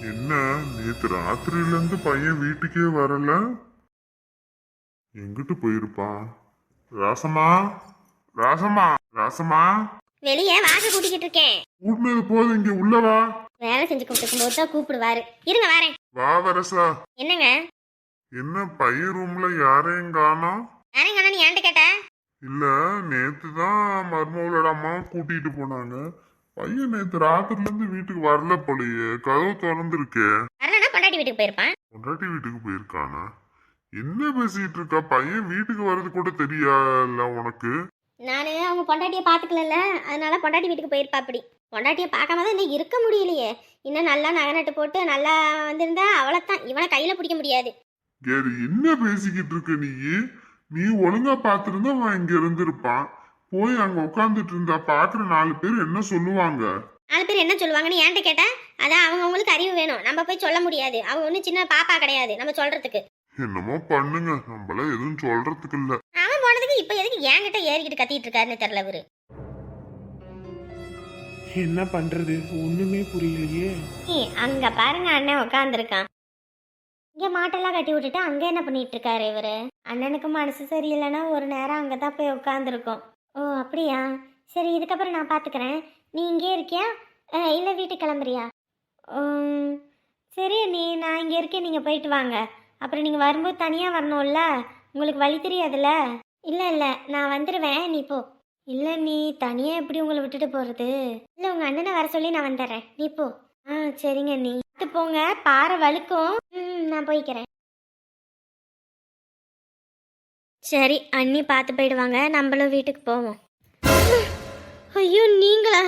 என்ன நேத்து ராத்திரில இருந்து பையன் வீட்டுக்கே வரல? எங்கிட்டு போயிருப்பான் ராசமா ராசமா ராசமா வெளியே வாச கூட்டிக்கிட்டு இருக்கேன். கூட்டினது போதும் இங்க உள்ள வா. வேலை செஞ்சு கொடுத்துருக்கும் போது தான் கூப்பிடுவாரு. இருங்க வரேன். வா வரசா. என்னங்க? என்ன பையன் ரூம்ல யாரையும் காணோம்? யாரையும் நீ ஏன்ட்டு கேட்ட? இல்ல நேத்து தான் மருமகளோட அம்மா கூட்டிட்டு போனாங்க. பையன் நேத்து ராத்திரில இருந்து வீட்டுக்கு வரல போலயே கதவு திறந்துருக்கே. வரலன்னா பொண்டாட்டி வீட்டுக்கு போயிருப்பான். பொண்டாட்டி வீட்டுக்கு போயிருக்கானா? என்ன பேசிட்டு இருக்கா? பையன் வீட்டுக்கு வர்றது கூட தெரியாதுல்ல உனக்கு? நான் அவங்க பொண்டாட்டியை பார்த்துக்கலல்ல. அதனால பொண்டாட்டி வீட்டுக்கு போயிருப்பா அப்படி. பொண்டாட்டியை பார்க்காம தான் இன்னும் இருக்க முடியலையே. இன்னும் நல்லா நகை நட்டு போட்டு நல்லா வந்திருந்தா அவ்வளோத்தான் இவனை கையில் பிடிக்க முடியாது. கேரு என்ன பேசிக்கிட்டு இருக்க நீ? நீ ஒழுங்கா பார்த்திருந்தா அவன் இங்க இருந்திருப்பான். போய் அங்க உட்காந்துட்டு இருந்தா பாக்குற நாலு பேர் என்ன சொல்லுவாங்க? நாலு பேர் என்ன சொல்லுவாங்கன்னு ஏன்ட்ட கேட்டா அதான் அவங்க அவங்களுக்கு அறிவு வேணும். நம்ம போய் சொல்ல முடியாது. அவங்க ஒன்றும் சின்ன பாப்பா கிடையாது நம்ம சொல்றதுக்கு. என்னமோ பண்ணுங்க. நம்மள எதுவும் சொல்றதுக்கு இல்ல. அவன் போனதுக்கு இப்போ எதுக்கு என்கிட்ட ஏறிக்கிட்டு கத்திட்டு இருக்காருன்னு தெரியல இவரு. என்ன பண்றது? ஒண்ணுமே புரியலையே. அங்க பாருங்க அண்ணன் உட்காந்துருக்கான் இங்க மாட்டெல்லாம் கட்டி விட்டுட்டு அங்க என்ன பண்ணிட்டு இருக்காரு இவரு? அண்ணனுக்கு மனசு சரியில்லைன்னா ஒரு நேரம் அங்க தான் போய் உட்காந்துருக்கோம் ஓ அப்படியா? சரி இதுக்கப்புறம் நான் பார்த்துக்கிறேன் நீ இங்கே இருக்கியா? இல்லை வீட்டுக்கு கிளம்புறியா? சரி நீ நான் இங்கே இருக்கேன். நீங்கள் போயிட்டு வாங்க. அப்புறம் நீங்கள் வரும்போது தனியாக வரணும்ல? உங்களுக்கு வழி தெரியாதுல்ல? இல்லை இல்லை நான் வந்துடுவேன் நீ போ. இல்லை நீ தனியாக எப்படி உங்களை விட்டுட்டு போகிறது இல்லை உங்கள் அண்ணனை வர சொல்லி நான் வந்துடுறேன் நீ போ. ஆ சரிங்க நீ. பார்த்து போங்க. பாறை வழுக்கும். ம் நான் போய்க்கிறேன். சரி அண்ணி பார்த்து போயிடுவாங்க. நம்மளும் வீட்டுக்கு போவோம். ஐயோ நீங்களா?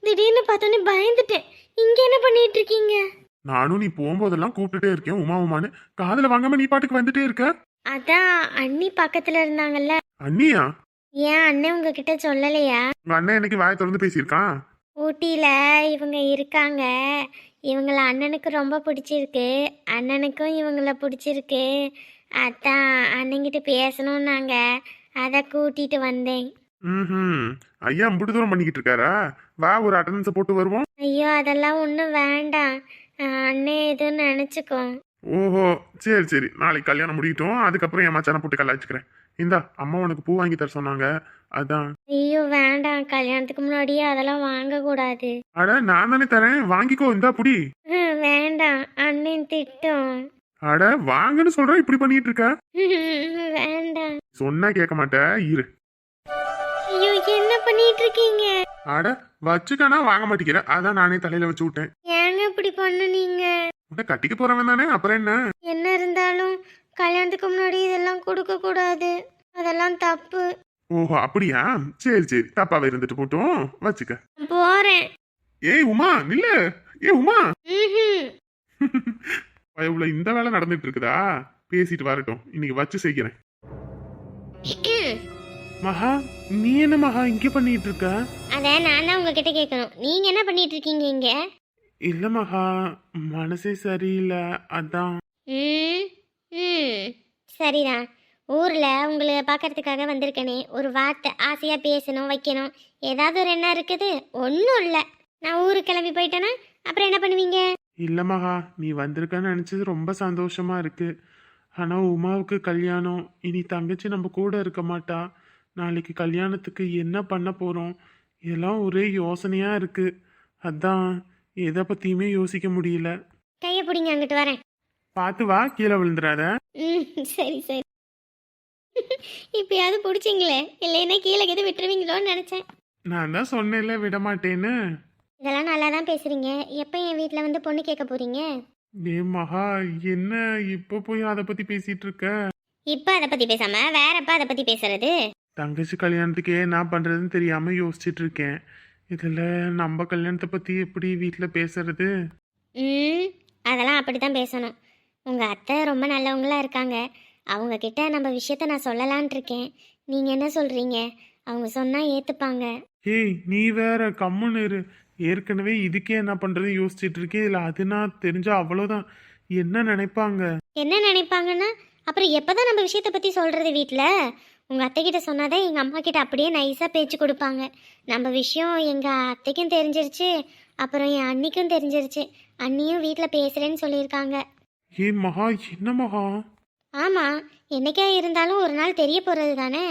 திடீர்னு பார்த்தோன்னே பயந்துட்டேன். இங்க என்ன பண்ணிட்டு இருக்கீங்க? நானும் நீ போகும்போதெல்லாம் கூப்பிட்டுட்டே இருக்கேன் உமா உமான்னு காதுல வாங்காம நீ பாட்டுக்கு வந்துட்டே இருக்க? அதான் அண்ணி பக்கத்துல இருந்தாங்கல்ல. அண்ணியா? ஏன் அண்ணன் உங்ககிட்ட சொல்லலையா? உங்க அண்ணன் எனக்கு வாயை திறந்து பேசியிருக்கான் ஊட்டியில இவங்க இருக்காங்க. இவங்கள அண்ணனுக்கு ரொம்ப பிடிச்சிருக்கு. அண்ணனுக்கும் இவங்கள பிடிச்சிருக்கு. அதான் அண்ணங்கிட்ட பேசணும்னாங்க. அதை கூட்டிட்டு வந்தேன். ம் ஐயா முட்டு தூரம் பண்ணிக்கிட்டு இருக்காரா? வா ஒரு அட்டண்டன்ஸை போட்டு வருவோம். ஐயோ அதெல்லாம் ஒன்றும் வேண்டாம். அஹ் அண்ணன் எதுவும் நினச்சிக்கோ. ஓஹோ சரி சரி. நாளைக்கு கல்யாணம் முடியட்டும். அதுக்கப்புறம் என் மச்சானை போட்டு கலாய்ச்சிக்கிறேன். இந்தா அம்மா உனக்கு பூ வாங்கி தர சொன்னாங்க. அதான். ஐயோ வேண்டாம். கல்யாணத்துக்கு முன்னாடியே அதெல்லாம் வாங்கக்கூடாது. அட நான் தானே தரேன். வாங்கிக்கோ இந்தா புடி. வேண்டாம். அண்ணன் திட்டம். அட வாங்கன்னு சொல்ற இப்படி பண்ணிட்டு இருக்க? வேண்டாம். சொன்னா கேட்க மாட்டே இரு. ஐயோ என்ன பண்ணிட்டு இருக்கீங்க? அட வச்சுக்கனா வாங்க மாட்டேங்கிற அதான் நானே தலையில வச்சு விட்டேன். ஏங்க இப்படி பண்ணுனீங்க உன்னை கட்டிக்க போறவன் தானே அப்புறம் என்ன? என்ன இருந்தாலும் கல்யாணத்துக்கு முன்னாடி இதெல்லாம் கொடுக்க கூடாது. அதெல்லாம் தப்பு. ஓஹோ அப்படியா? சரி சரி தப்பாவே இருந்துட்டு போட்டும். வச்சுக்க. போறேன். ஏய் உமா நில்லு. ஏய் உமா. பயவுல இந்த வேலை நடந்துட்டு இருக்குதா? பேசிட்டு வரட்டும். இன்னைக்கு வச்சு செய்கிறேன். மகா நீ என்ன மகா இங்க பண்ணிட்டு இருக்க? அத நான் தான் உங்ககிட்ட கேட்கணும் நீங்க என்ன பண்ணிட்டு இருக்கீங்க இங்க? இல்ல மகா மனசே சரியில்லை. அதான். சரிதான். ஊர்ல உங்களை பார்க்கறதுக்காக வந்திருக்கனே. ஒரு வார்த்தை ஆசையா பேசணும் வைக்கணும். ஏதாவது ஒரு என்ன இருக்குது? ஒன்றும் இல்லை. நான் ஊருக்கு கிளம்பி போயிட்டேன்னா அப்புறம் என்ன பண்ணுவீங்க? இல்ல மகா நீ வந்திருக்கன்னு நினைச்சது ரொம்ப சந்தோஷமா இருக்கு. ஆனா உமாவுக்கு கல்யாணம். இனி தங்கச்சி நம்ம கூட இருக்க மாட்டா. நாளைக்கு கல்யாணத்துக்கு என்ன பண்ண போறோம்? இதெல்லாம் ஒரே யோசனையா இருக்கு. அதான் எதை பத்தியுமே யோசிக்க முடியல. கையை பிடிங்க அங்கிட்டு வரேன். பார்த்து வா கீழே விழுந்துடாத ம் சரி சரி. இப்பயாவது பிடிச்சிங்களே? இல்லைன்னா கீழே எது விட்டுருவீங்களோன்னு நினச்சேன். நான் தான் சொன்னேன்ல விட மாட்டேன்னு இதெல்லாம் நல்லா தான் பேசுறீங்க. எப்போ என் வீட்டில் வந்து பொண்ணு கேட்க போறீங்க? டே மகா என்ன இப்போ போய் அதை பத்தி பேசிட்டு இருக்க? இப்போ அதை பற்றி பேசாம வேற எப்போ அதை பற்றி பேசுறது? தங்கச்சி கல்யாணத்துக்கே என்ன பண்றதுன்னு தெரியாம யோசிச்சுட்டு இருக்கேன். இதுல நம்ம கல்யாணத்தை பத்தி எப்படி வீட்ல பேசுறது? ம் அதெல்லாம் அப்படி தான் பேசணும். உங்கள் அத்தை ரொம்ப நல்லவங்களா இருக்காங்க. அவங்க கிட்ட நம்ம விஷயத்த நான் சொல்லலான் இருக்கேன். நீங்கள் என்ன சொல்கிறீங்க அவங்க சொன்னால் ஏற்றுப்பாங்க ஏய் நீ வேற கம்முன்னு இரு. ஏற்கனவே இதுக்கே என்ன பண்றது யோசிச்சுட்டு இருக்கேன் இதுல அதுனா தெரிஞ்சா அவ்வளவுதான். என்ன நினைப்பாங்க? என்ன நினைப்பாங்கன்னா அப்புறம் எப்போ தான் நம்ம விஷயத்தை பற்றி சொல்கிறது வீட்டில் உங்கள் அத்தைக்கிட்ட சொன்னாதான் எங்கள் அம்மா கிட்ட அப்படியே நைஸாக பேச்சு கொடுப்பாங்க. நம்ம விஷயம் எங்கள் அத்தைக்கும் தெரிஞ்சிருச்சு அப்புறம் என் அண்ணிக்கும் தெரிஞ்சிருச்சு. அண்ணியும் வீட்டில் பேசுகிறேன்னு சொல்லியிருக்காங்க. ஏ மகா என்ன மகா? ஆமாம் என்னைக்கா இருந்தாலும் ஒரு நாள் தெரிய போகிறது தானே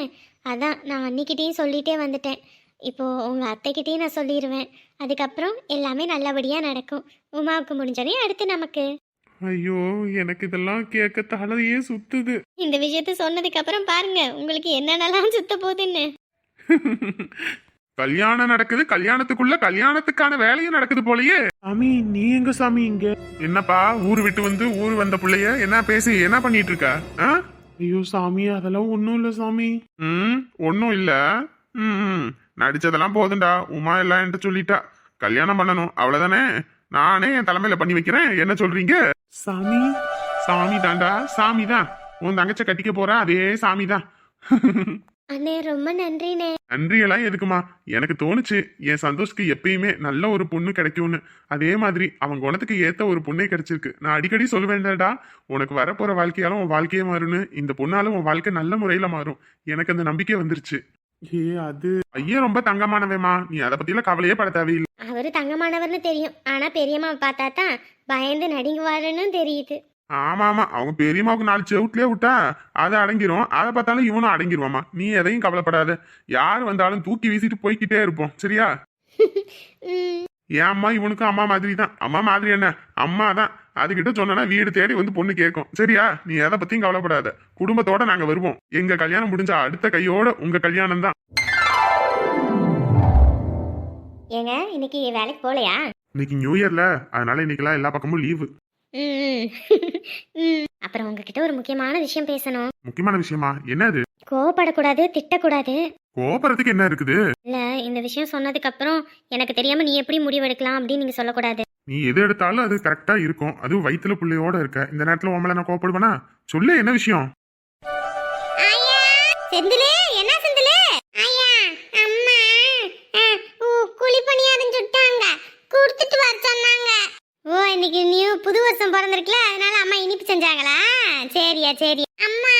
அதான் நான் அன்னிக்கிட்டேயும் சொல்லிட்டே வந்துட்டேன். இப்போது உங்கள் அத்தைக்கிட்டேயும் நான் சொல்லிடுவேன் அதுக்கப்புறம் எல்லாமே நல்லபடியாக நடக்கும். உமாவுக்கு முடிஞ்சோடனே அடுத்து நமக்கு. ஐயோ எனக்கு இதெல்லாம் கேட்க தலையே சுத்துது. இந்த விஷயத்த சொன்னதுக்கப்புறம் பாருங்க உங்களுக்கு என்னென்னலாம் சுத்த போகுதுன்னு. கல்யாணம் நடக்குது கல்யாணத்துக்குள்ள கல்யாணத்துக்கான வேலையும் நடக்குது போலயே. சாமி நீ எங்க சாமி இங்க? என்னப்பா ஊர் விட்டு வந்து ஊர் வந்த புள்ளைய என்ன பேசி என்ன பண்ணிட்டு இருக்க? ஐயோ சாமி அதெல்லாம் ஒன்றும் இல்லை சாமி. ம் ஒன்றும் இல்ல. ம். நடிச்சதெல்லாம் போதும்டா. உமா எல்லாம் என்கிட்ட சொல்லிட்டா. கல்யாணம் பண்ணணும். அவ்வளவுதானே? நானே என் தலைமையில பண்ணி வைக்கிறேன். என்ன சொல்றீங்க? சாமி. சாமி தான்டா. சாமி தான். உன் தங்கச்ச கட்டிக்க போற அதே சாமி தான். அண்ணே ரொம்ப நன்றிண்ணே. நன்றியெல்லாம் எதுக்குமா? எனக்கு தோணுச்சு என் சந்தோஷ்க்கு எப்பயுமே நல்ல ஒரு பொண்ணு கிடைக்கும்னு. அதே மாதிரி அவன் குணத்துக்கு ஏத்த ஒரு பொண்ணே கிடைச்சிருக்கு. நான் அடிக்கடி சொல்லுவேன்டா. உனக்கு வரப்போற வாழ்க்கையால உன் வாழ்க்கையே மாறும்னு. இந்த பொண்ணால உன் வாழ்க்கை நல்ல முறையில மாறும். எனக்கு அந்த நம்பிக்கை வந்துருச்சு. ஏ அது ஐயன் ரொம்ப தங்கமானவேமா நீ அதை பத்திலாம் கவலையே பட தேவையில்லை. அவர் தங்கமானவர்னு தெரியும். ஆனால் பெரியம்மா பார்த்தா தான் பயந்து நடுங்குவாருன்னு தெரியுது. ஆமா ஆமா அவங்க பெரியம்மாவுக்கு நாலு செவுட்லயே விட்டா அது அடங்கிரும். அதை பார்த்தாலும் இவனும் அடங்கிருவாமா நீ எதையும் கவலைப்படாத. யார் வந்தாலும் தூக்கி வீசிட்டு போய்க்கிட்டே இருப்போம். சரியா? என் அம்மா இவனுக்கும் அம்மா மாதிரி தான் அம்மா மாதிரி என்ன? அம்மா தான் அதுகிட்ட சொன்னா வீடு தேடி வந்து பொண்ணு கேட்கும். சரியா? நீ எதை பத்தியும் கவலைப்படாத. குடும்பத்தோட நாங்க வருவோம். எங்க கல்யாணம் முடிஞ்ச அடுத்த கையோட உங்க கல்யாணம் தான். ஏங்க இன்னைக்கு வேலைக்கு போகலையா? இன்னைக்கு நியூ இயர்ல அதனால இன்னைக்கெல்லாம் எல்லா பக்கமும் லீவு. அப்புறம் உங்ககிட்ட ஒரு முக்கியமான விஷயம் பேசணும். முக்கியமான விஷயமா? என்ன அது கோவப்படக்கூடாது திட்டக்கூடாது. கோபுரத்துக்கு என்ன இருக்குது? இல்ல இந்த விஷயம் சொன்னதுக்கு அப்புறம் எனக்கு தெரியாம நீ எப்படி முடிவெடுக்கலாம் அப்படின்னு நீங்க சொல்லக்கூடாது. நீ எது எடுத்தாலும் அது கரெக்டா இருக்கும். அதுவும் வயித்துல புள்ளையோட இருக்க. இந்த நேரத்துல உன் மேல நான் கோவப்படுவேனா? சொல்லு என்ன விஷயம்? செந்திலே என்ன செந்திலே? ஐயா அம்மா குழி பணியாரம் சுட்டாங்க. கொடுத்துட்டு வர சொன்னாங்க. ஓ இன்னைக்கு நியூ புது வருஷம் பிறந்திருக்குல அதனால அம்மா இனிப்பு செஞ்சாங்களா? சரியா சரி. அம்மா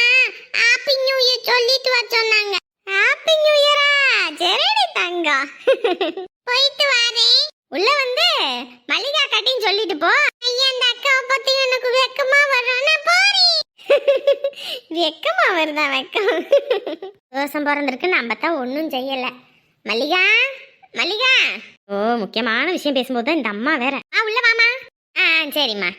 ஹாப்பி நியூ இயர் சொல்லிட்டு வர சொன்னாங்க. ஹாப்பி நியூ இயரா ஜெரடி தங்கம். போயிட்டு வரேன் உள்ள வந்து மல்லிகா கட்டின்னு சொல்லிட்டு போ. ஐயா அந்த அக்காவை பத்தி எனக்கு வெக்கமா வரும் போறி வெக்கமா வருதா வெக்கம்? தோசம் பிறந்திருக்கு நம்ம தான் ஒன்றும் செய்யல. மல்லிகா மல்லிகா. ஓ முக்கியமான விஷயம் பேசும்போது தான் இந்த அம்மா வேற. ஆ உள்ள வாமா ஆ சரிம்மா.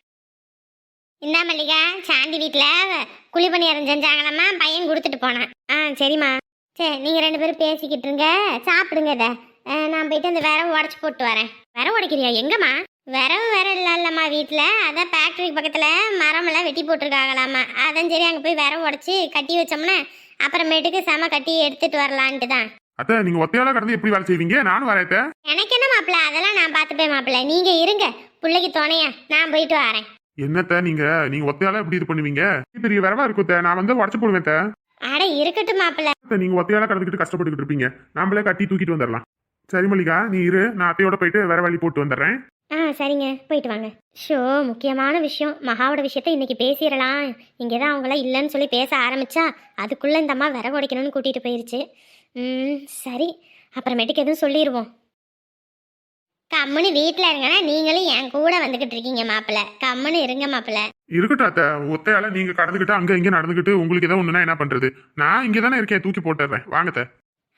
இந்தா மல்லிகா சாந்தி வீட்டில் குழி பணியாரம் செஞ்சாங்களாம்மா. பையன் கொடுத்துட்டு போனான். ஆ சரிம்மா. சரி நீங்கள் ரெண்டு பேரும் பேசிக்கிட்டு இருங்க சாப்பிடுங்க இதை. நான் போயிட்டு அந்த விரவு உடச்சி போட்டு வரேன். விரவு உடைக்கிறியா? எங்கம்மா? விரவு வேற இல்லைல்லம்மா வீட்டில் அதான் ஃபேக்ட்ரி பக்கத்தில் மரமெல்லாம் வெட்டி போட்டிருக்காங்களாம்மா. அதான் சரி அங்கே போய் விரவு உடச்சி கட்டி வச்சோம்னா அப்புறமேட்டுக்கு செம கட்டி எடுத்துட்டு வரலான்ட்டு தான். அத்தை நீங்க ஒத்தையால கடந்து எப்படி வேலை செய்வீங்க? நானும் வரேத்த எனக்கு என்ன மாப்பிள்ள அதெல்லாம் நான் பார்த்துப்பேன் மாப்பிள்ள நீங்க இருங்க. பிள்ளைக்கு துணையா. நான் போயிட்டு வரேன். என்னத்த நீங்க? நீங்க ஒத்தையால எப்படி இது பண்ணுவீங்க? பெரிய வரவா இருக்குத்த நான் வந்து உடச்சு போடுவேன். அட இருக்கட்டும் மாப்பிள்ள. அத்தை, நீங்க ஒத்தையால கடந்துக்கிட்டு கஷ்டப்பட்டுக்கிட்டு இருப்பீங்க. நாமளே கட்டி தூக்கிட்டு வந்துடலாம் சரி மல்லிகா நீ இரு. நான் அத்தையோட போயிட்டு வேற வழி போட்டு வந்துடுறேன் ஆ சரிங்க. போயிட்டு வாங்க. ஷோ முக்கியமான விஷயம். மகாவோட விஷயத்த இன்னைக்கு பேசிடலாம். இங்கே தான் அவங்களாம் இல்லைன்னு சொல்லி பேச ஆரம்பிச்சா அதுக்குள்ளே இந்த அம்மா விறகு உடைக்கணும்னு கூட்டிகிட்டு போயிருச்சு. ம் சரி. அப்புறமேட்டுக்கு எதுவும் சொல்லிடுவோம் கம்முன்னு வீட்டில் இருங்கன்னா நீங்களும் என் கூட வந்துக்கிட்டு இருக்கீங்க மாப்பிள்ள. கம்முன்னு இருங்க மாப்பிள்ள. இருக்கட்டும் அத்தை. ஒத்தையால நீங்க கடந்துக்கிட்டு அங்க இங்க நடந்துக்கிட்டு உங்களுக்கு ஏதாவது ஒண்ணுனா என்ன பண்றது? நான் இங்க தானே இருக்கேன். தூக்கி போட்டுறேன். வாங்கத்த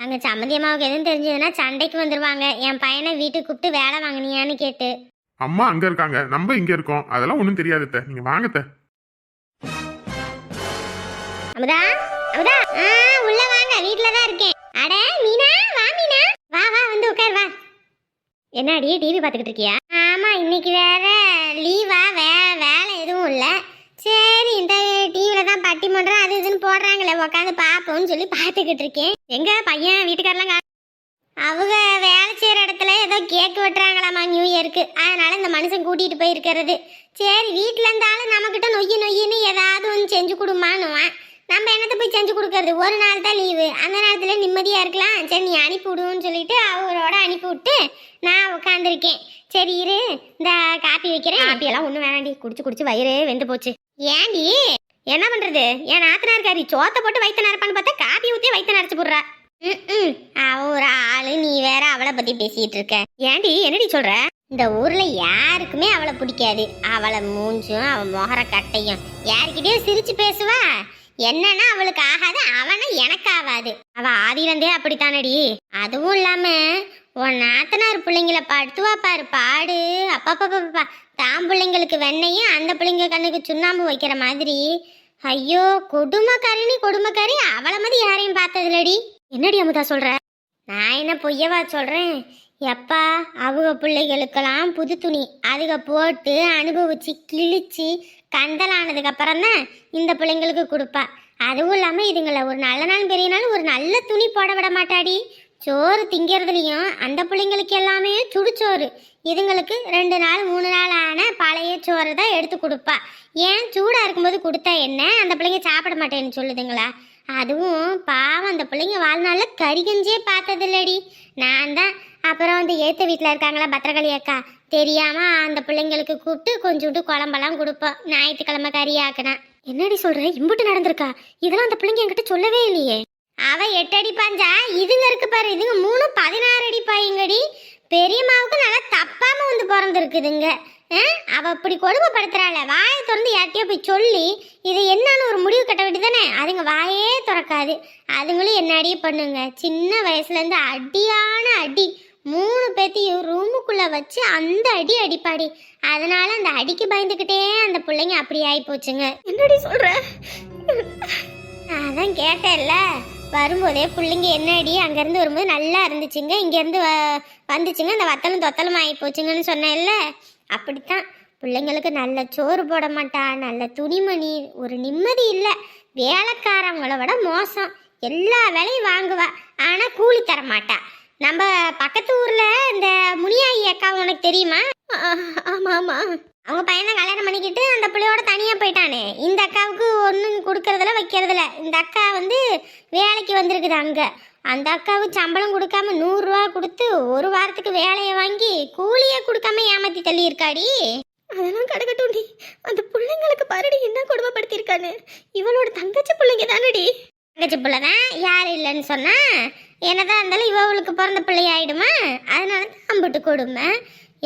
அங்கே சம்மந்தி அம்மாவுக்கு எதுவும் தெரிஞ்சதுன்னா சண்டைக்கு வந்துடுவாங்க என் பையனை வீட்டுக்கு கூப்பிட்டு வேலை வாங்கினியான்னு கேட்டு. அம்மா அங்க இருக்காங்க. நம்ம இங்க இருக்கோம். அதெல்லாம் ஒண்ணும் தெரியாது அத்தை. நீங்க வாங்கத்த அமுதா அமுதா. ஆ உள்ள வாங்க. வீட்ல தான் இருக்கேன். அட மீனா வா மீனா. வா வா வந்து உட்கார் வா. என்னடி டிவி பார்த்துக்கிட்டு இருக்கியா? ஆமாம் இன்னைக்கு வேற லீவா வே வேலை எதுவும் இல்லை. சரி இந்த டிவியில தான் பட்டிமன்றம் அது இதுன்னு போடுறாங்களே உட்காந்து பார்ப்போம்னு சொல்லி பார்த்துக்கிட்டு இருக்கேன். எங்கள் பையன் வீட்டுக்காரெல்லாம் அவங்க வேலை செய்கிற இடத்துல ஏதோ கேக் வெட்டுறாங்களாமா நியூ இயருக்கு அதனால இந்த மனுஷன் கூட்டிகிட்டு போயிருக்கிறது சரி வீட்டில் இருந்தாலும் நம்மக்கிட்ட நொய்யு நொய்யின்னு ஏதாவது ஒன்று செஞ்சு கொடுமான்னுவான் நம்ம என்னத்தை போய் செஞ்சு கொடுக்கறது? ஒரு நாள் தான் லீவு அந்த நேரத்தில் நிம்மதியாக இருக்கலாம். சரி நீ அனுப்பி விடுவோன்னு சொல்லிட்டு அவரோட அனுப்பி விட்டு நான் உட்காந்துருக்கேன் சரி இரு. இந்த காப்பி வைக்கிறேன். காப்பி எல்லாம் ஒன்றும் வேணாண்டி. குடிச்சு குடிச்சு வயிறே வெந்து போச்சு. ஏண்டி என்ன பண்றது? என் நாத்தனார் காரி சோத்தை போட்டு வயிற்று நிரப்பான்னு பார்த்தா காப்பி ஊற்றி வயிற்று நிறச்சு போடுறா. ம் அவ ஒரு ஆளு. நீ வேற அவளை பத்தி பேசிட்டு இருக்க. ஏண்டி என்னடி சொல்ற? இந்த ஊர்ல யாருக்குமே அவளை பிடிக்காது. அவளை மூஞ்சும் அவன் முகர கட்டையும். யார்கிட்டயும் சிரிச்சு பேசுவா. என்னன்னா அவளுக்கு ஆகாது அவனை எனக்கு ஆகாது. அவ ஆதிலந்தே அப்படித்தானடி. அதுவும் இல்லாம உன் நாத்தனார் பிள்ளைங்கள படுத்துவா பாரு பாடு. அப்பா தான் பிள்ளைங்களுக்கு வெண்ணையும் அந்த பிள்ளைங்க கண்ணுக்கு சுண்ணாம்பு வைக்கிற மாதிரி. ஐயோ கொடுமைக்காரினி கொடுமைக்காரி. அவளை மாதிரி யாரையும் பார்த்ததுலடி என்னடி அமுதா சொல்ற? நான் என்ன பொய்யவா சொல்றேன்? எப்பா அவங்க பிள்ளைகளுக்கெல்லாம் புது துணி. அதுக போட்டு அனுபவிச்சு கிழிச்சு கந்தலானதுக்கு அப்புறம் தான் இந்த பிள்ளைங்களுக்கு கொடுப்பா. அதுவும் இல்லாமல் இதுங்களை ஒரு நல்ல நாள் பெரிய நாள் ஒரு நல்ல துணி போட விட மாட்டாடி. சோறு திங்கிறதுலையும் அந்த பிள்ளைங்களுக்கு எல்லாமே சுடுச்சோறு இதுங்களுக்கு ரெண்டு நாள் மூணு நாள் ஆன பழைய சோறு தான் எடுத்து கொடுப்பா. ஏன் சூடாக இருக்கும்போது கொடுத்தா என்ன? அந்த பிள்ளைங்க சாப்பிட மாட்டேன்னு சொல்லுதுங்களா? அதுவும் பாவம் அந்த பிள்ளைங்க வாழ்நாளில் கறிகஞ்சே பார்த்ததில்லடி. நான் தான் அப்புறம் அந்த ஏத்த வீட்டில் இருக்காங்களா பத்திரகாளி அக்கா? தெரியாமல் அந்த பிள்ளைங்களுக்கு கூப்பிட்டு கொஞ்சோண்டு குழம்பெல்லாம் கொடுப்போம். ஞாயிற்றுக்கிழமை கறி ஆக்கினா. என்னடி சொல்கிற இம்புட்டு நடந்திருக்கா? இதெல்லாம் அந்த பிள்ளைங்க என்கிட்ட சொல்லவே இல்லையே. அவ எட்டு அடி பாஞ்சா? இதுங்க இருக்கு பாரு. இதுங்க மூணு பதினாறு அடி பாயுங்கடி. பெரியம்மாவுக்கு நல்லா தப்பாமல் வந்து பிறந்திருக்குதுங்க. ஆ? அவ அப்படி கொடுமைப்படுத்துறாள வாயை திறந்து யார்கிட்டயோ போய் சொல்லி இது என்னன்னு ஒரு முடிவு கட்ட வேண்டியதானே அதுங்க வாயே திறக்காது. அதுங்களும் என்ன அடி பண்ணுங்க? சின்ன வயசுல இருந்து அடியான அடி. மூணு பேத்தையும் ரூமுக்குள்ள வச்சு அந்த அடி அடிப்பாடி. அதனால அந்த அடிக்கு பயந்துக்கிட்டே அந்த பிள்ளைங்க அப்படி ஆகி போச்சுங்க என்னடி சொல்ற? அதான் கேட்டேன்ல. வரும்போதே பிள்ளைங்க என்ன அடி அங்கேருந்து வரும்போது நல்லா இருந்துச்சுங்க. இங்கேருந்து வ வந்துச்சுங்க. அந்த வத்தலும் தொத்தலும் ஆகி போச்சுங்கன்னு சொன்னேன்ல. அப்படித்தான். பிள்ளைங்களுக்கு நல்ல சோறு போட மாட்டா நல்ல துணிமணி ஒரு நிம்மதி இல்லை. வேலைக்காரவங்கள விட மோசம். எல்லா வேலையும் வாங்குவா ஆனால் கூலி தர மாட்டா. நம்ம பக்கத்து ஊரில் இந்த முனியாயி அக்கா உனக்கு தெரியுமா? ஆமாம் ஆமாம் அவங்க பையனை கல்யாணம் பண்ணிக்கிட்டு அந்த பிள்ளையோட தனியாக போயிட்டானே. இந்த அக்காவுக்கு ஒன்றும் கொடுக்கறதில்ல வைக்கிறதில்ல. இந்த அக்கா வந்து வேலைக்கு வந்திருக்குது அங்கே. அந்த அக்காவுக்கு சம்பளம் கொடுக்காம நூறுரூவா கொடுத்து ஒரு வாரத்துக்கு வேலையை வாங்கி கூலியே கொடுக்காம ஏமாற்றி தள்ளி இருக்காடி அதெல்லாம் கிடக்கட்டும் அந்த பிள்ளைங்களுக்கு பாருடி என்ன கொடுமைப்படுத்திருக்கானு இவளோட தங்கச்சி பிள்ளைங்க தானடி. தங்கச்சி பிள்ளை தான் யார் இல்லைன்னு சொன்னா என்னதான் இருந்தாலும் இவளுக்கு பிறந்த பிள்ளை ஆயிடுமா அதனால தான் அம்பிட்டு கொடுமை.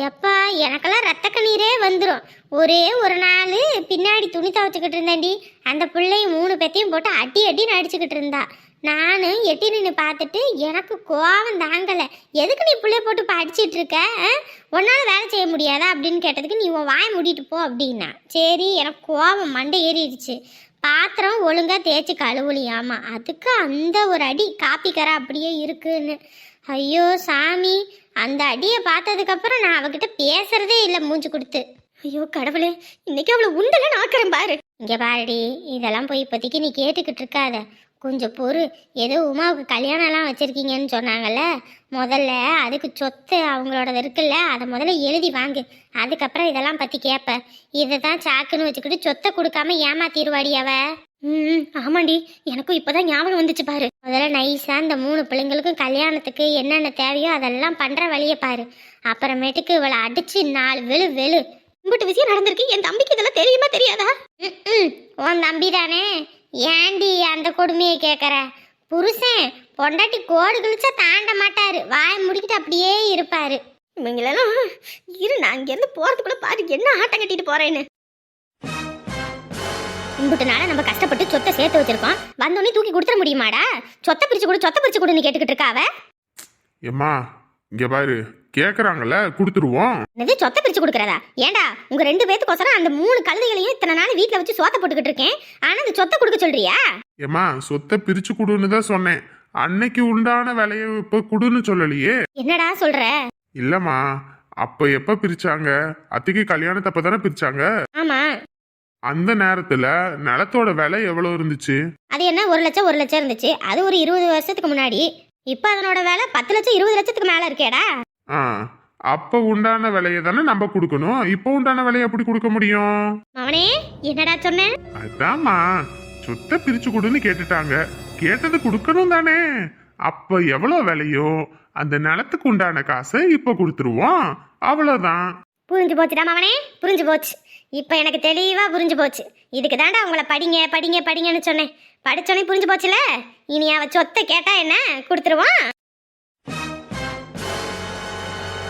எப்பா எனக்கெல்லாம் ரத்த கண்ணீரே வந்துடும் ஒரே ஒரு நாள் பின்னாடி துணி துவச்சிக்கிட்டு இருந்தேன்டி. அந்த பிள்ளை மூணு பேத்தையும் போட்டு அடி அடின்னு அடிச்சுக்கிட்டு இருந்தா. நான் எட்டி நின்று பார்த்துட்டு எனக்கு கோவம் தாங்கலை. எதுக்கு நீ பிள்ளைய போட்டு இப்போ அடிச்சிட்டு இருக்க உன்னால் வேலை செய்ய முடியாதா அப்படின்னு கேட்டதுக்கு நீ உன் வாயை மூடிட்டு போ அப்படின்னா. சரி எனக்கு கோவம் மண்டை ஏறிடுச்சு. பாத்திரம் ஒழுங்காக தேய்ச்சி கழுவுலியாமா. அதுக்கு அந்த ஒரு அடி காப்பிக்கரை அப்படியே இருக்குன்னு. ஐயோ சாமி. அந்த அடியை பார்த்ததுக்கப்புறம் நான் அவகிட்ட பேசுறதே இல்லை மூஞ்சி கொடுத்து. ஐயோ கடவுளே இன்னைக்கு அவளை உண்டெல்லாம் நாக்கிறேன் பாரு. இங்கே பாருடி இதெல்லாம் போய் இப்போதைக்கு நீ கேட்டுக்கிட்டு இருக்காத. கொஞ்சம் பொறு. ஏதோ உமாவுக்கு கல்யாணம்லாம் வச்சுருக்கீங்கன்னு சொன்னாங்கல்ல? முதல்ல அதுக்கு சொத்து அவங்களோடது இருக்குல்ல அதை முதல்ல எழுதி வாங்கு. அதுக்கப்புறம் இதெல்லாம் பற்றி கேட்ப இதை தான் சாக்குன்னு வச்சுக்கிட்டு சொத்தை கொடுக்காம ஏமாத்திடுவாடி அவ. ம் ஆமாண்டி. எனக்கும் இப்போதான் ஞாபகம் வந்துச்சு பாரு. முதல்ல நைஸாக இந்த மூணு பிள்ளைங்களுக்கும் கல்யாணத்துக்கு என்னென்ன தேவையோ அதெல்லாம் பண்ணுற வழியை பாரு. அப்புறமேட்டுக்கு இவளை அடிச்சு நாலு வெளு வெளு. கும்பிட்டு விஷயம் நடந்திருக்கு. என் தம்பிக்கு இதெல்லாம் தெரியுமா தெரியாதா? ம் உன் தம்பி தானே. ஏண்டி அந்த கொடுமையை கேட்குற புருஷன் பொண்டாட்டி கோடு கிழிச்சா தாண்ட மாட்டாரு. வாய் முடிக்கிட்டு அப்படியே இருப்பாரு. இவங்களெல்லாம் இரு நான் இங்கேருந்து போகிறதுக்குள்ளே பாரு என்ன ஆட்டம் கட்டிட்டு போகிறேன்னு இம்புட்டுனால நம்ம கஷ்டப்பட்டு சொத்தை சேர்த்து வச்சிருக்கோம். வந்தோடனே தூக்கி கொடுத்துட முடியுமாடா? சொத்தை பிரிச்சு கொடு சொத்தை பிரிச்சு கொடுன்னு கேட்டுக்கிட்டு இருக்கா அவ? ஏம்மா இங்க பாரு கேக்குறாங்கல்ல கொடுத்துருவோம். என்னது சொத்தை பிரிச்சு கொடுக்கறதா? ஏண்டா உங்க ரெண்டு பேத்துக்கோசரம் அந்த மூணு கழுதைகளையும் இத்தனை நாள் வீட்ல வச்சு சோத்த போட்டுக்கிட்டு இருக்கேன். ஆனா அந்த சொத்தை கொடுக்க சொல்றியா? ஏம்மா சொத்தை பிரிச்சு கொடுன்னு தான் சொன்னேன். அன்னைக்கு உண்டான விலையை இப்ப கொடுன்னு சொல்லலையே. என்னடா சொல்ற? இல்லம்மா அப்ப எப்ப பிரிச்சாங்க? அத்திக்கு கல்யாணத்தப்ப தானே பிரிச்சாங்க? ஆமா. அந்த நேரத்துல நிலத்தோட விலை எவ்வளவு இருந்துச்சு? அது என்ன ஒரு லட்சம் ஒரு லட்சம் இருந்துச்சு. அது ஒரு இருபது வருஷத்துக்கு முன்னாடி. இப்போ அதனோட வேலை பத்து லட்சம் இருபது லட்சத்துக்கு மேல இருக்கேடா. ஆ அப்ப உண்டான விலையை தானே நம்ம கொடுக்கணும். இப்போ உண்டான விலையை எப்படி கொடுக்க முடியும்? அவனே என்னடா சொன்ன? அதாம்மா சொத்தை பிரிச்சு கொடுன்னு கேட்டுட்டாங்க. கேட்டது கொடுக்கணும் தானே. அப்ப எவ்வளவு விலையோ அந்த நிலத்துக்கு உண்டான காசை இப்ப கொடுத்துருவோம். அவ்வளவுதான். புரிஞ்சு போச்சுடா மவனே புரிஞ்சு போச்சு. இப்போ எனக்கு தெளிவா புரிஞ்சு போச்சு. இதுக்கு தாண்டா உங்களை படிங்க படிங்க படிங்கன்னு சொன்னேன். படிச்சோன்னே புரிஞ்சு போச்சுல? இனி அவள் சொத்தை கேட்டா என்ன? கொடுத்துருவான்?